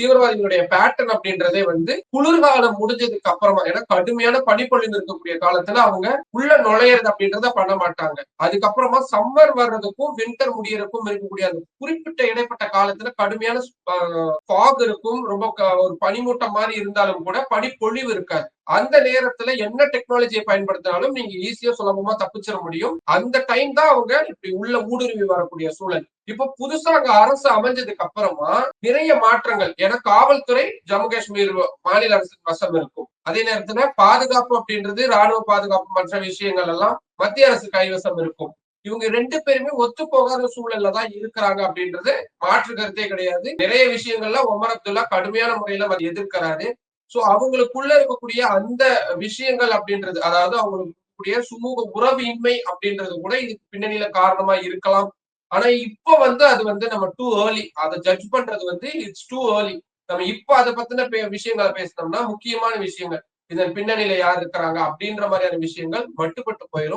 தீவிரவாதிகளுடைய pattern அப்படின்றதே வந்து குளிர்காலம் முடிஞ்சதுக்கு அப்புறமா ஏன்னா கடுமையான பனிப்பொழிந்து இருக்கக்கூடிய காலத்துல அவங்க உள்ள நுழையிறது அப்படின்றத பண்ண மாட்டாங்க. அதுக்கப்புறமா சம்மர் வர்றதுக்கும் வின்டர் முடியறதுக்கும் இருக்கக்கூடிய அந்த குறிப்பிட்ட இடைப்பட்ட காலத்துல கடுமையான ஃபாக் இருக்கும் ரொம்ப ஒரு பனிமூட்டம் மாதிரி இருந்தாலும் கூட பனிப்பொழிவு இருக்காது. அந்த நேரத்துல என்ன டெக்னாலஜியை பயன்படுத்தினாலும் நீங்க ஈஸியா சுலபமா தப்பிச்சிட முடியும். அந்த டைம் தான் அவங்க இப்படி உள்ள ஊடுருவி வரக்கூடிய சூழல். இப்ப புதுசா அங்க அரசு அமைஞ்சதுக்கு அப்புறமா நிறைய மாற்றங்கள். ஏன்னா காவல்துறை ஜம்மு காஷ்மீர் மாநில அரசின் வசம் இருக்கும். அதே நேரத்துல பாதுகாப்பு அப்படின்றது ராணுவ பாதுகாப்பு மற்ற விஷயங்கள் எல்லாம் மத்திய அரசு கைவசம் இருக்கும். இவங்க ரெண்டு பேருமே ஒத்து போகாத சூழல்ல தான் இருக்கிறாங்க அப்படின்றது மாற்று கருத்தே கிடையாது. நிறைய விஷயங்கள்ல ஒமர் அப்துல்லா கடுமையான முறையில எதிர்க்கிறாரு. சோ அவங்களுக்குள்ள இருக்கக்கூடிய அந்த விஷயங்கள் அப்படின்றது அதாவது அவங்களுக்கு இருக்கக்கூடிய சுமூக உறவின்மை அப்படின்றது கூட இதுக்கு பின்னணியில காரணமா இருக்கலாம். ஆனா இப்ப வந்து அது வந்து நம்ம டூ ஏர்லி அதை ஜட்ஜ் பண்றது வந்து இட்ஸ் டூ ஏர்லி நம்ம இப்ப அதை பத்தின விஷயங்களை பேசினோம்னா முக்கியமான விஷயங்கள். இதன் பின்னணியில யார் இருக்கிறாங்க அப்படின்ற மாதிரியான விஷயங்கள் மட்டுப்பட்டு போயிடும்